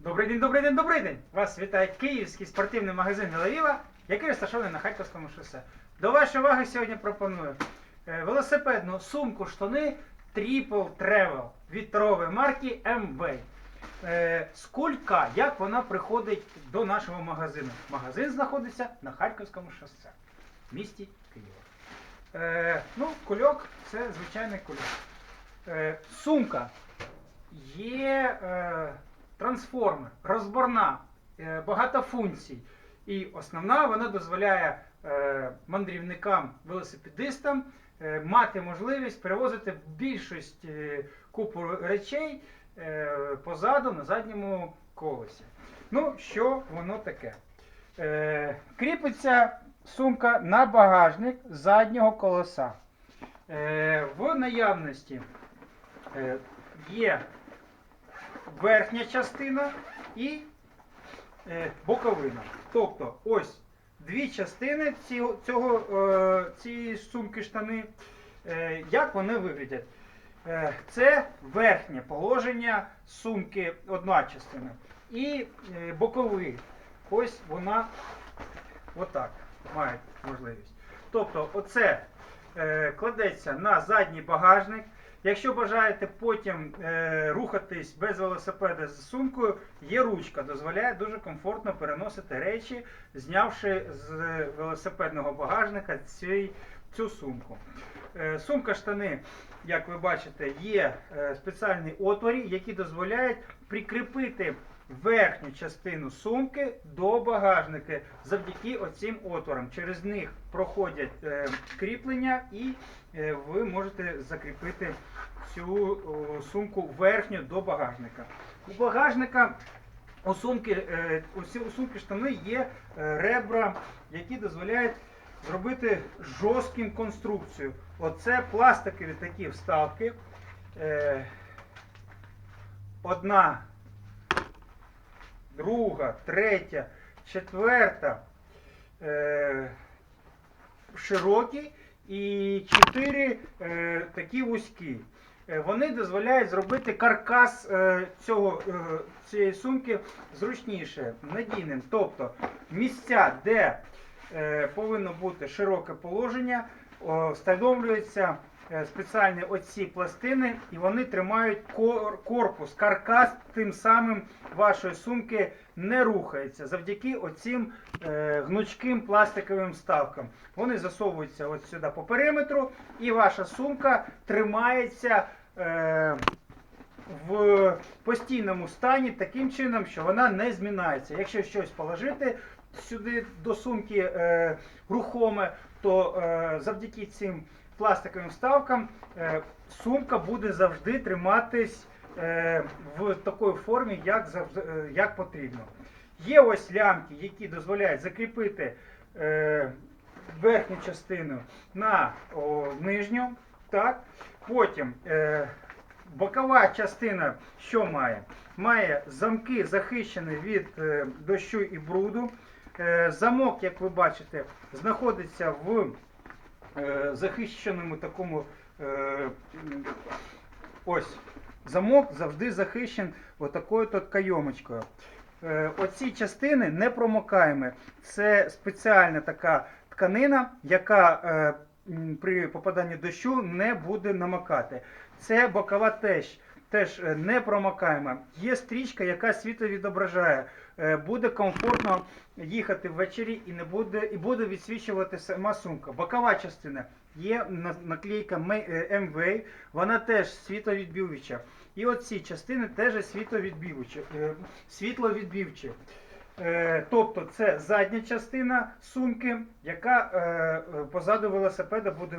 Добрий день, добрий день, добрий день! Вас вітає київський спортивний магазин Веловіва, який розташований на Харківському шосе. До вашої уваги сьогодні пропоную е, велосипедну сумку штани Triple Travel від торгової марки MV. Е, Скулька, як вона приходить до нашого магазину. Магазин знаходиться на Харківському шосе в місті Києва. Е, ну, кульок це звичайний кульок. Сумка є трансформер, розборна, е, багато функцій. І основна вона дозволяє е, мандрівникам, велосипедистам е, мати можливість перевозити більшість купу речей позаду на задньому колесі. Ну, що воно таке? Кріпиться сумка на багажник заднього колеса. В наявності є верхня частина і е, боковина. Тобто ось дві частини цього, е, цієї сумки штани. Е, як вони виглядять? Це верхнє положення сумки, одна частина. І боковий. Ось вона отак має можливість. Тобто, оце кладеться на задній багажник. Якщо бажаєте потім е, рухатись без велосипеда з сумкою, є ручка, дозволяє дуже комфортно переносити речі, знявши з велосипедного багажника цей, цю сумку. Е, сумка штани, як ви бачите, є е, спеціальні отворі, які дозволяють прикріпити верхню частину сумки до багажника завдяки оцим отворам. Через них проходять е, кріплення і е, ви можете закріпити цю о, сумку верхню до багажника. У багажника у сумки, е, у сумки штани є е, ребра, які дозволяють зробити жорстким конструкцію. Оце пластикові такі вставки. Е, Одна, друга, третя, четверта. Е, широкі і чотири е, такі вузькі. Е, Вони дозволяють зробити каркас е, цього, е, цієї сумки зручніше, надійним. Тобто місця, де повинно бути широке положення, е, спеціальні оці пластини, і вони тримають кор- корпус, каркас, тим самим вашої сумки не рухається завдяки оцим е, гнучким пластиковим вставкам. Вони засовуються от сюди по периметру, і ваша сумка тримається е, в постійному стані таким чином, що вона не змінається. Якщо щось положити сюди до сумки е, рухоме, то е, завдяки цим пластиковим вставкам е, сумка буде завжди триматись е, в такій формі, як, е, як потрібно. Є ось лямки, які дозволяють закріпити верхню частину на нижню. Так? Потім бокова частина що має? Має замки захищені від дощу і бруду. Замок, як ви бачите, знаходиться в захищеному такому е, ось замок завжди захищен отакою от кайомочкою. Е, Оці частини не промокаємо. Це спеціальна така тканина, яка е, при попаданні дощу не буде намокати. Це бокова теж. Теж е, не промокаємо. Є стрічка, яка світло відображає. Е, Буде комфортно їхати ввечері і не буде і буде відсвічувати сама сумка. Бокова частина є на- наклейка MV, вона теж світловідбивча. І оці частини теж світловідбивчі. світловідбівчі. Е, Тобто це задня частина сумки, яка е, е, позаду велосипеда буде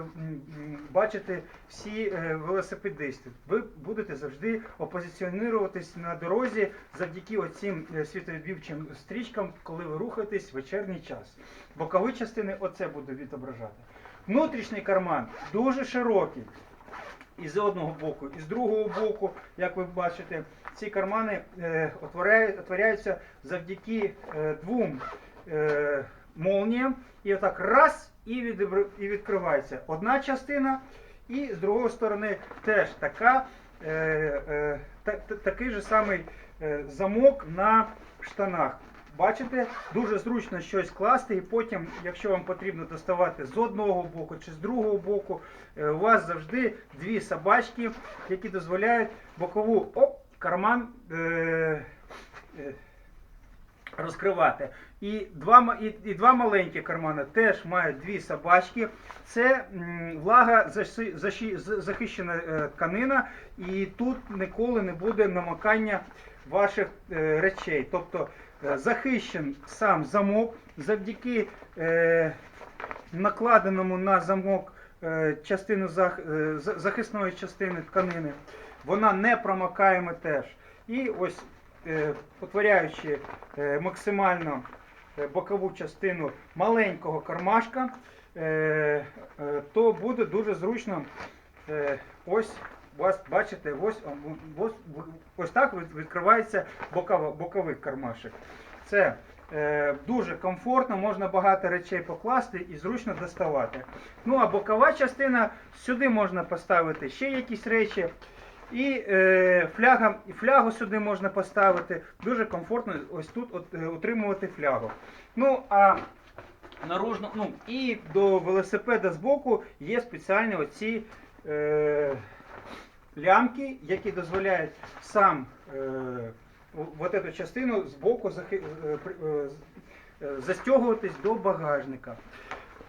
бачити всі велосипедисти. Ви будете завжди опозиціонуватись на дорозі завдяки оцим світловідбивчим стрічкам, коли ви рухаєтесь в вечірній час. Бокові частини оце буде відображати. Внутрішній карман дуже широкий. І з одного боку, і з другого боку, як ви бачите, ці кармани е, отворяють, отворяються завдяки е, двом е, молніям. І отак раз і, відкривається одна частина, і з другої сторони теж така, та, та- такий же самий замок на штанах. Бачите, дуже зручно щось класти, і потім, якщо вам потрібно доставати з одного боку чи з другого боку, е, у вас завжди дві собачки, які дозволяють бокову оп, карман е, е, розкривати. І два, і, і два маленькі кармани теж мають дві собачки. Це м, влага захищена е, тканина, і тут ніколи не буде намокання ваших е, речей. Тобто е, захищен сам замок завдяки е, накладеному на замок частину зах, захисної частини тканини. Вона не промокаємо теж. І ось утворяючи максимально бокову частину маленького кармашка, то буде дуже зручно. Ось бачите, ось, ось, ось так від- відкривається бокова, боковий кармашек. Це е, дуже комфортно, можна багато речей покласти і зручно доставати. Ну а бокова частина сюди можна поставити ще якісь речі. І е, фляга, флягу сюди можна поставити. Дуже комфортно ось тут от, е, утримувати флягу. Ну а наружно, ну і до велосипеда збоку є спеціальні оці е, лямки, які дозволяють сам е, вот эту частину захи, е, е, з- е, застягуватись до багажника.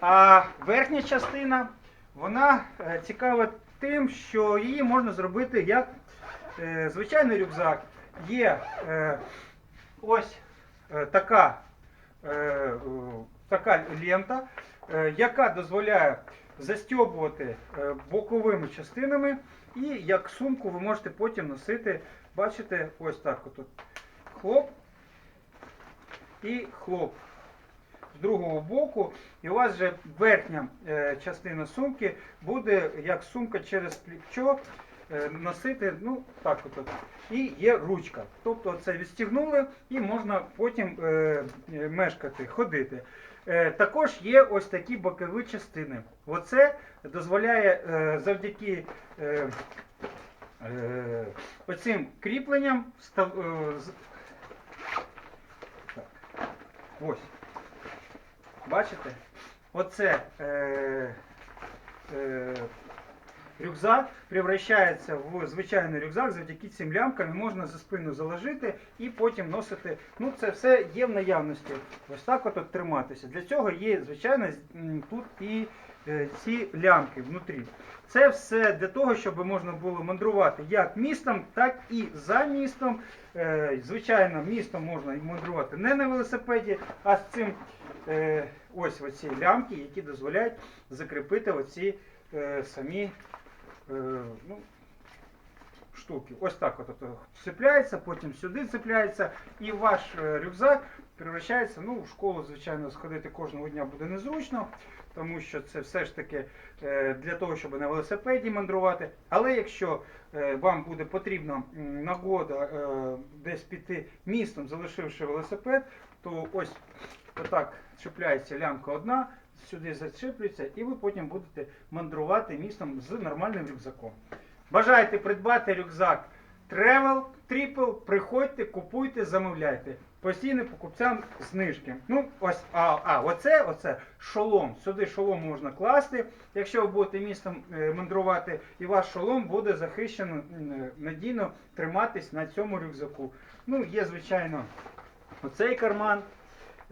А верхня частина, вона цікава тим, що її можна зробити як е, звичайний рюкзак. Є е, ось е, така, е, така лента, е, яка дозволяє застьобувати е, боковими частинами, і як сумку ви можете потім носити, бачите, ось так от. Хлоп і хлоп з другого боку, і у вас же верхня е, частина сумки буде як сумка через плечо е, носити, ну так от. І є ручка. Тобто це відстігнули і можна потім е, е, мешкати, ходити. Е, також є ось такі бокові частини. Оце дозволяє е, завдяки е, оцим кріпленням став, так. ось. Бачите? Оце рюкзак превращається в звичайний рюкзак завдяки цим лямкам можна за спину заложити і потім носити. Ну, це все є в наявності. Ось так от, триматися. Для цього є, звичайно, тут і е, ці лямки внутрі. Це все для того, щоб можна було мандрувати як містом, так і за містом. Е, Звичайно, містом можна мандрувати не на велосипеді, а з цим е, ось оці лямки, які дозволяють закріпити оці самі ну, штуки. Ось так от, цепляється, потім сюди цепляється, і ваш е, рюкзак превращається, ну, в школу, звичайно, сходити кожного дня буде незручно, тому що це все ж таки е, для того, щоб на велосипеді мандрувати. Але якщо е, вам буде потрібна нагода е, десь піти містом, залишивши велосипед, то ось отак чіпляється лямка одна, сюди зачіплюється, і ви потім будете мандрувати містом з нормальним рюкзаком. Бажаєте придбати рюкзак Travel, Triple, приходьте, купуйте, замовляйте. Постійно покупцям знижки. Ну, ось, а, а оце, оце шолом. Сюди шолом можна класти. Якщо ви будете містом е, мандрувати, і ваш шолом буде захищено е, надійно триматись на цьому рюкзаку. Ну, є, звичайно, оцей карман.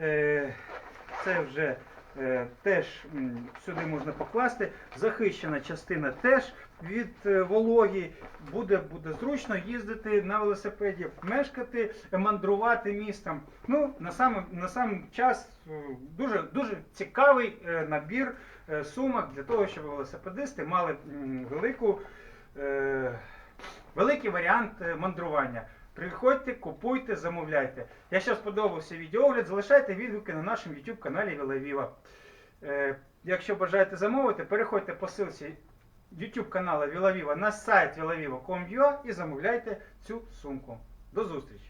Е, Це вже теж сюди можна покласти. Захищена частина теж від е, вологі. Буде, буде зручно їздити на велосипеді, мешкати, мандрувати містом. Ну, на сам, на сам час е, дуже, дуже цікавий е, набір е, сумок для того, щоб велосипедисти мали велику, е, великий варіант е, мандрування. Приходьте, купуйте, замовляйте. Якщо сподобався відеогляд, залишайте відгуки на нашому YouTube каналі Вілавіва. Е, якщо бажаєте замовити, переходьте по ссылці YouTube каналу Вілавіва на сайт vilaviva.com.ua і замовляйте цю сумку. До зустрічі!